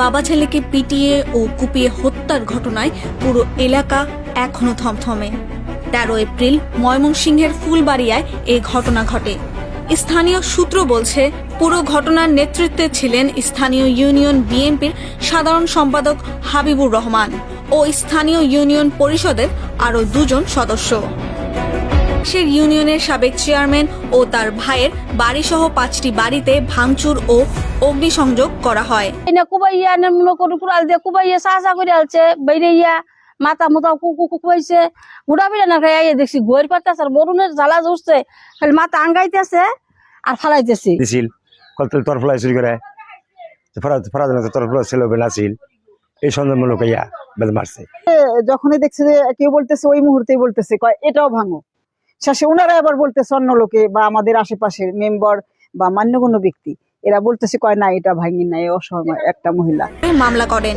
বাবা ছেলেকে পিটিয়ে ও কুপিয়ে হত্যার ঘটনায় পুরো এলাকা এখনও থমথমে। তেরো এপ্রিল ময়মনসিংহের ফুলবাড়িয়ায় এই ঘটনা ঘটে। স্থানীয় সূত্র বলছে, পুরো ঘটনার নেতৃত্বে ছিলেন স্থানীয় ইউনিয়ন বিএনপির সাধারণ সম্পাদক হাবিবুর রহমান ও স্থানীয় ইউনিয়ন পরিষদের আরও দুজন সদস্য। সে ইউনিয়নের সাবেক চেয়ারম্যান ও তার ভাইয়ের বাড়িসহ পাঁচটি বাড়িতে ভাঙচুর ও অগ্নিসংযোগ করা হয়। এনে কুবাইয়া নে মনে করে কুড়াল দিয়ে কুবাইয়া চা করে আলছে বাইরে ইয়া মাথা মুথা কুকু কুকুবাইছে গুড়া বিড়া না খাই আইয়া দেখছি গোয়ের পাতাছে আর বরুণের জ্বালা জ্বলছে। খালি মাথা আঙ্গাইতেছে আর ফালাইতেছে। দিছিল কত তর ফলাই চুরি করে। ফরাদ ফরাদ তর ফলাই ছিল বেলাছিল এই সন্দেহমূলক ইয়া বেদ মারছে যখনই দেখছে যে কেউ বলতেছে ওই মুহূর্তেই বলতেছে কয় এটাও ভাঙো। শেষে ওনারা আবার বলতেছে অন্য লোকে বা আমাদের আশেপাশের মেম্বার বা মান্যগণ্য ব্যক্তি এরা বলতেছে কয় না এটা ভাঙি না এ অসহায় একটা মহিলা। মামলা করেন।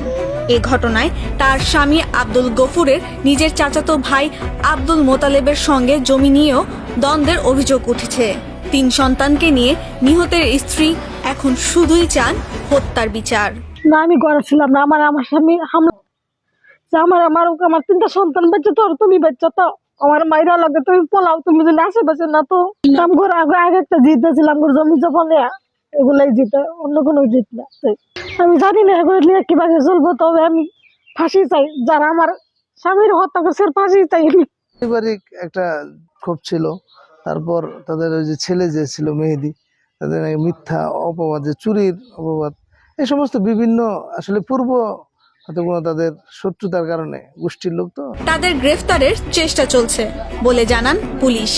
এ ঘটনায় তার স্বামী আব্দুল গফুরের নিজের চাচাতো ভাই আব্দুল মোতালেবের সঙ্গে জমি নিয়েও দ্বন্দ্বের অভিযোগ উঠেছে। তিন সন্তানকে নিয়ে নিহতের স্ত্রী এখন শুধুই চান হত্যার বিচার। না আমি ঘরে ছিলাম না আমার আমার স্বামী হামলা যে আমার আমার আমার তিনটা সন্তান বাচ্চা তো আর তুমি বাচ্চা তো। আমার মাইরা লাগে তুমি পোলাও, তুমি যদি আশেপাশে না তো দাম আগে আগে একটা জিতেছিলাম করে জমি জমা নেয়া। এগুলাই জিতে, অন্য কোনো জিত না। আমি জানি না, এগুলো নিয়ে কীভাবে চলবো, তবে আমি ফাঁসি চাই। যারা আমার স্বামীর হত্যা করছে ফাঁসি চাই পারিবারিক একটা ক্ষোভ ছিল। তারপর তাদের ওই যে ছেলে যে ছিল, মেহেদি, তাদের মিথ্যা অপবাদ, যে চুরির অপবাদ, এই সমস্ত বিভিন্ন আসলে পূর্ব হয়তো কোনো তাদের শত্রুতার কারণে গোষ্ঠীর লোক তো তাদের গ্রেফতারের চেষ্টা চলছে, বলে জানান পুলিশ।